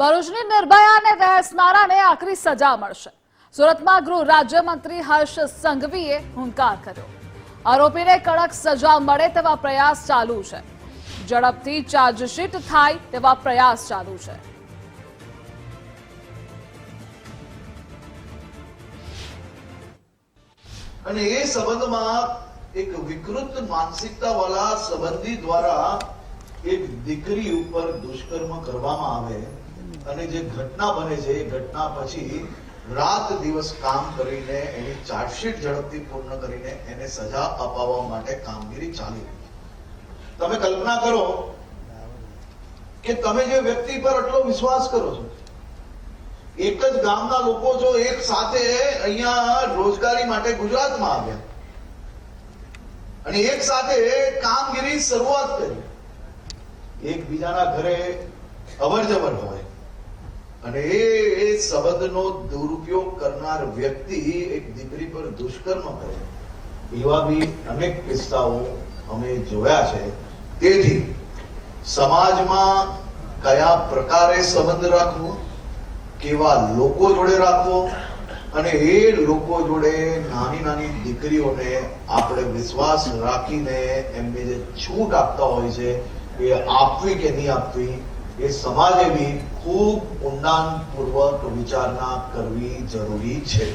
ભરૂચની નિર્ભયાને દહેસનારાને આકરી સજા મળશે. સુરતમાં ગૃહ રાજ્યમંત્રી હર્ષ સંઘવીએ હુંકાર કર્યો. આરોપીને કડક સજા મળે તેવા પ્રયાસ ચાલુ છે. ઝડપથી ચાર્જશીટ થાય તેવા પ્રયાસ ચાલુ છે. અને એ સંબંધમાં એક વિકૃત માનસિકતા વાળા સંબંધી દ્વારા એક દીકરી ઉપર દુષ્કર્મ કરવામાં આવે અને જે ઘટના બને છે, એ ઘટના પછી રાત દિવસ કામ કરીને એની ચાર્જશીટ ઝડપથી પૂર્ણ કરીને એને સજા અપાવવા માટે કામગીરી ચાલી રહી તમે કલ્પના કરો કે તમે જે વ્યક્તિ પર આટલો વિશ્વાસ કરો છો, એક જ ગામના લોકો જો એક સાથે અહીંયા રોજગારી માટે ગુજરાતમાં આવ્યા અને એક સાથે કામગીરી શરૂઆત કરી, એકબીજાના ઘરે અવર જવર હોય અને એ એ સંબંધનો દુરુપયોગ કરનાર વ્યક્તિ એક દીકરી પર દુષ્કર્મ કરે એવા બી અનેક કિસ્સાઓ અમે જોયા છે. તેથી સમાજમાં કયા પ્રકારે સંબંધ રાખવો, કેવા લોકો જોડે રાખવો અને એ લોકો જોડે નાની નાની દીકરીઓને આપણે વિશ્વાસ રાખીને એમને જે છૂટ આપતા હોય છે, એ આપવી કે નહીં આપવી એ સમાજે બી ખૂબ ઊંડાણપૂર્વક વિચારણા કરવી જરૂરી છે.